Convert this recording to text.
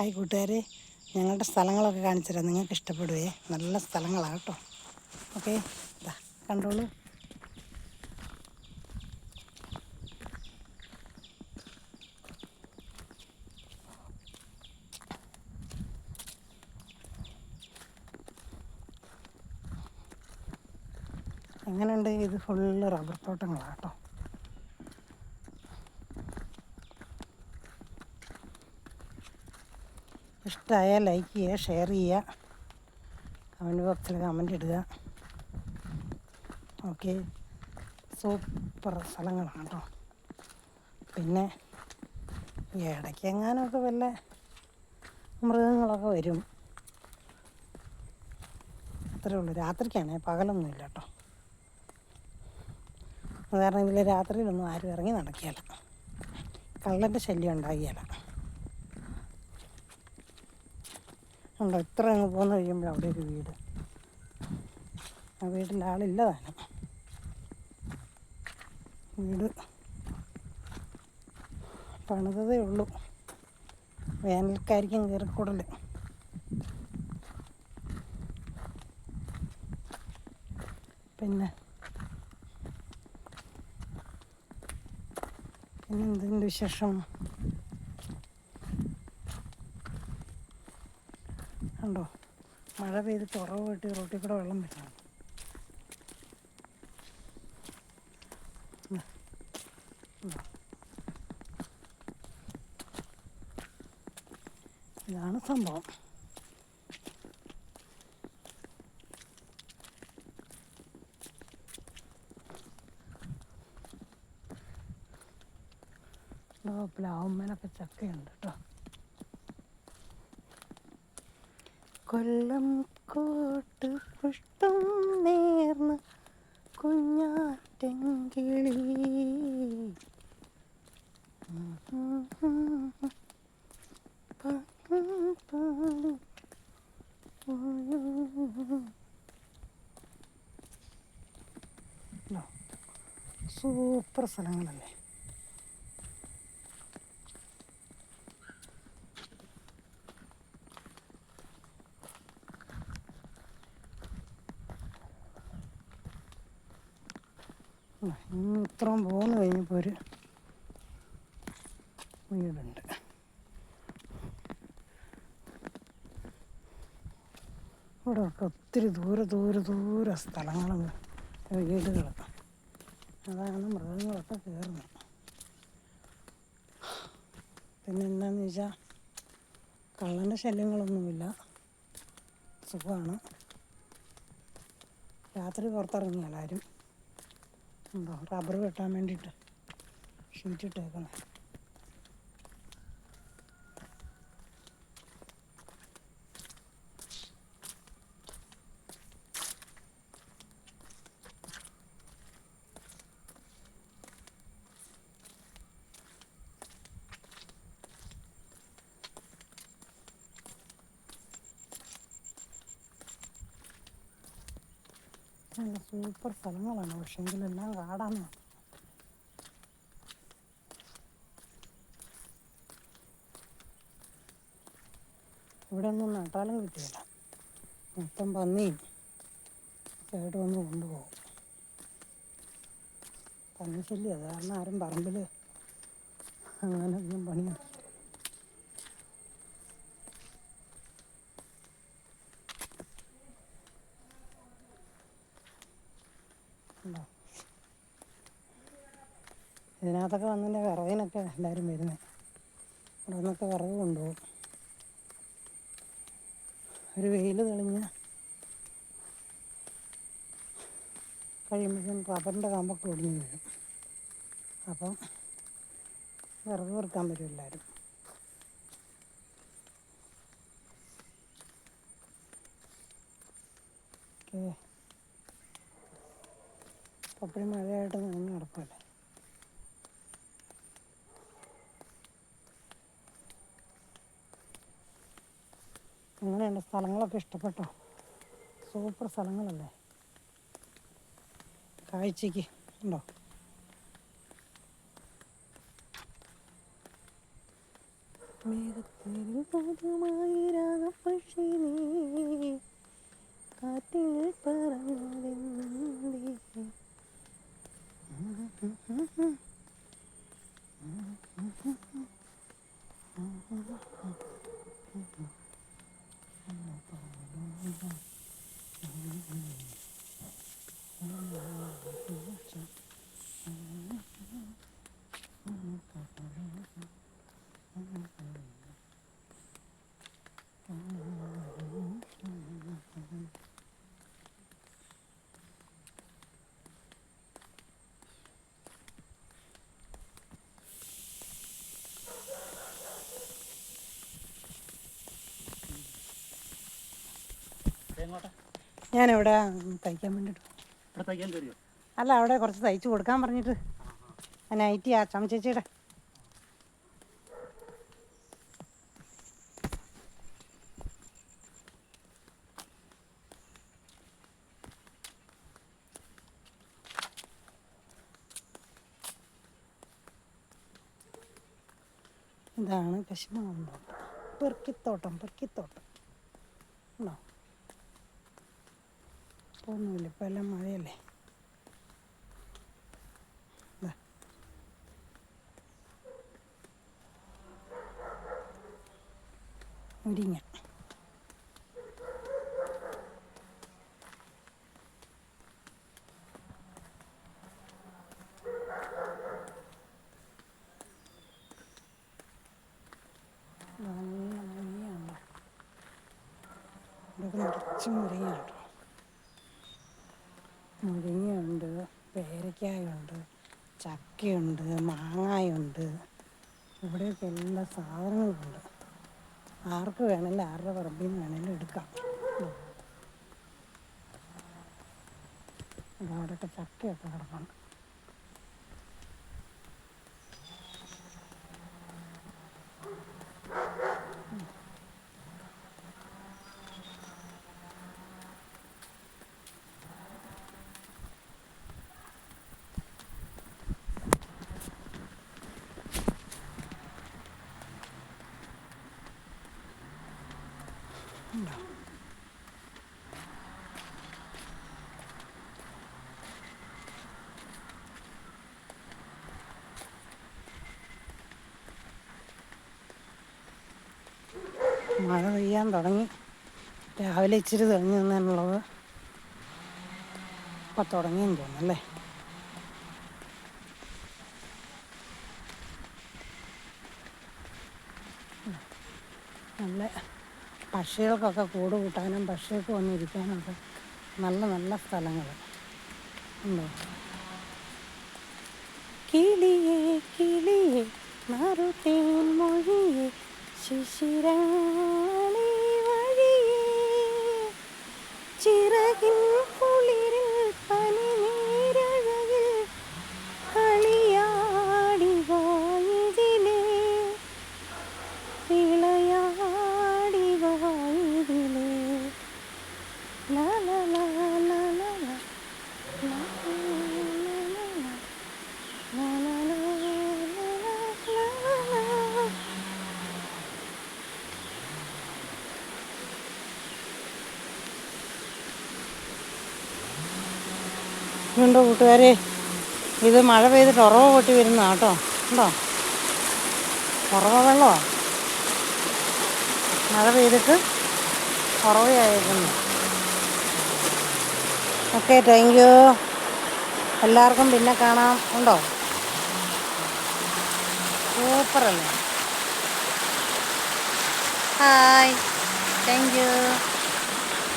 Hi കൂട്ടുകാരെ. ഞങ്ങളുടെ സ്ഥലങ്ങളൊക്കെ കാണിച്ചു തരാം നിങ്ങൾക്ക് ഇഷ്ടപ്പെടുവേ? നല്ല സ്ഥലങ്ങളാണ് കേട്ടോ. ഓക്കെ. ഇതാ കണ്ടോളൂ. എങ്ങനെയുണ്ട്? ഇത് ഫുള്ള് റബ്ബർ തോട്ടങ്ങളാണ് കേട്ടോ. ഇഷ്ടമായാൽ ലൈക്ക് ചെയ്യുക ഷെയർ ചെയ്യുക. കമന്റ് ബോക്സിൽ കമന്റ് ഇടുക. ഓക്കെ സൂപ്പർ സ്ഥലങ്ങളാണ് കേട്ടോ പിന്നെ ഇടയ്ക്ക് എങ്ങാനൊക്കെ വല്ല മൃഗങ്ങളൊക്കെ വരും. അത്രേ ഉള്ളൂ. രാത്രിക്കാണേ പകലൊന്നുമില്ല കേട്ടോ കാരണം ഇതിൽ രാത്രിയിലൊന്നും ആരും ഇറങ്ങി നടക്കുകയില്ല കള്ളന്റെ ശല്യം ഉണ്ടാകുകയില്ല ഉണ്ടോ? ഇത്ര അങ്ങ് പോകുന്ന കഴിയുമ്പോൾ അവിടെ ഒരു വീട്. ആ വീട്ടിൽ ആളില്ല വീട് പണിതതേ ഉള്ളൂ. വേനൽക്കായിരിക്കും കയറിക്കൂടൽ പിന്നെ പിന്നെ എന്തിന്റെ വിശേഷം? ഉണ്ടോ മഴ പെയ്ത് തുറവ് കെട്ടി റോട്ടിൽ കൂടെ വെള്ളം വരുന്നു ഇതാണ് സംഭവം. പ്ലാവുമ്മേലൊക്കെ ചക്കയുണ്ട് കേട്ടോ. കൊല്ലം കോട്ട് പുഷ്പം നേർന്ന് കുഞ്ഞാറ്റങ്കിളി സൂപ്പർ സ്ഥലങ്ങളല്ലേ ഇത്രയും പോന്ന് കഴിഞ്ഞപ്പോൾ ഒരു വീടുണ്ട് ഇവിടെ ഒക്കെ ഒത്തിരി ദൂരെ ദൂരെ ദൂരെ സ്ഥലങ്ങളും വീടുകളൊക്കെ അതാണ് മൃഗങ്ങളൊക്കെ കയറുന്നത് പിന്നെ എന്താണെന്ന് വെച്ചാൽ കള്ളന്റെ ശല്യങ്ങളൊന്നുമില്ല. സുഖമാണ്. രാത്രി പുറത്തിറങ്ങിയാൽ ആരും ഉണ്ടോ റബ്ബർ വെട്ടാൻ വേണ്ടിയിട്ട് ഷീറ്റ് ഇട്ടേക്കണേ നല്ല സൂപ്പർ സ്ഥലങ്ങളാണ് പക്ഷെങ്കിൽ എല്ലാം കാടാണ് ഇവിടെ ഒന്നും നട്ടാലും കിട്ടിയില്ല മൊത്തം പന്നിയും കേട്ട് വന്ന് കൊണ്ടുപോകും പന്നി ശല്യം അത് കാരണം ആരും പറമ്പിൽ അങ്ങനെ ഒന്നും പണിയാണ് ഉണ്ടോ ഇതിനകത്തൊക്കെ വന്നതിന്റെ വിറകിനൊക്കെ എല്ലാവരും വരുന്നത് ഇവിടെ നിന്നൊക്കെ വിറക് കൊണ്ടുപോകും. ഒരു വെയിൽ തെളിഞ്ഞ് കഴിയുമ്പോഴത്തേക്കും റബ്ബറിന്റെ കമ്പൊക്കെ ഒടിഞ്ഞു വീഴും. അപ്പം വിറക് വെറുക്കാൻ പറ്റും എല്ലാവരും. ഓക്കെ. അപ്പോഴും മഴയായിട്ട് നനഞ്ഞ് കിടക്കുമല്ലേ എങ്ങനെയുണ്ട് സ്ഥലങ്ങളൊക്കെ ഇഷ്ടപ്പെട്ടോ? സൂപ്പർ സ്ഥലങ്ങളല്ലേ? കാഴ്ചയ്ക്ക് ഉണ്ടോ? മേഘത്തിൽ കാതുമായി രാഗപ്പക്ഷി നീ കാറ്റിൽ പറന്നതെന്തേ? എങ്ങോട്ടാ ഞാനിവിടെ തയ്ക്കാൻ വേണ്ടിയിട്ട് ഇവിടെ തയ്ക്കാൻ കയറിയോ അല്ല അവിടെ കുറച്ച് തയ്ച്ചു കൊടുക്കാൻ പറഞ്ഞിട്ട്. നൈറ്റി ആ ചമച്ചേച്ചിയുടെ ഇതാണ് കശുമാവുണ്ടോട്ടം പെറുക്കിത്തോട്ടം പെറുക്കിത്തോട്ടം. ഉണ്ടോ? ഒന്നുമില്ല ഇപ്പം എല്ലാം മഴയല്ലേ. മുരിങ്ങ. നല്ല മുരിങ്ങയുണ്ട് ഇതൊക്കെ നിറച്ച് മുരിങ്ങയുണ്ട് മുരിങ്ങയുണ്ട് പേരയ്ക്കായുണ്ട് ചക്കയുണ്ട് മാങ്ങായുണ്ട്. ഇവിടെയൊക്കെ എല്ലാ സാധനങ്ങളുണ്ട്. ആർക്ക് വേണമെങ്കിലും ആരുടെ പറമ്പിൽ നിന്ന് വേണമെങ്കിലും എടുക്കാം. അവിടെയൊക്കെ ചക്കയൊക്കെ കിടപ്പുണ്ട് ഉണ്ടോ മഴ പെയ്യാൻ തുടങ്ങി. രാവിലെ ഇച്ചിരി തെളിഞ്ഞു നിന്നുള്ളത് ഇപ്പം തുടങ്ങിയെന്ന് തോന്നുന്നല്ലേ? നല്ല പക്ഷികൾക്കൊക്കെ കൂട് കൂട്ടാനും പക്ഷികൾക്ക് വന്നിരിക്കാനൊക്കെ നല്ല നല്ല സ്ഥലങ്ങൾ ഉണ്ടോ? കിളിയേ കിളിയേ മറുതേൻ മൊഴിയേ ശിശിരാണി വഴിയേ ചിറകിൻ ഉണ്ടോ കൂട്ടുകാരെ? ഇത് മഴ പെയ്തിട്ട് ഉറവ പൊട്ടി വരുന്ന കേട്ടോ. ഉണ്ടോ? ഉറവ വെള്ളമാണ് മഴ പെയ്തിട്ട് ഉറവയായിരുന്നു ഓക്കെ താങ്ക് യു എല്ലാവർക്കും പിന്നെ കാണാം. ഉണ്ടോ? സൂപ്പറല്ലേ ഹായ് താങ്ക് യു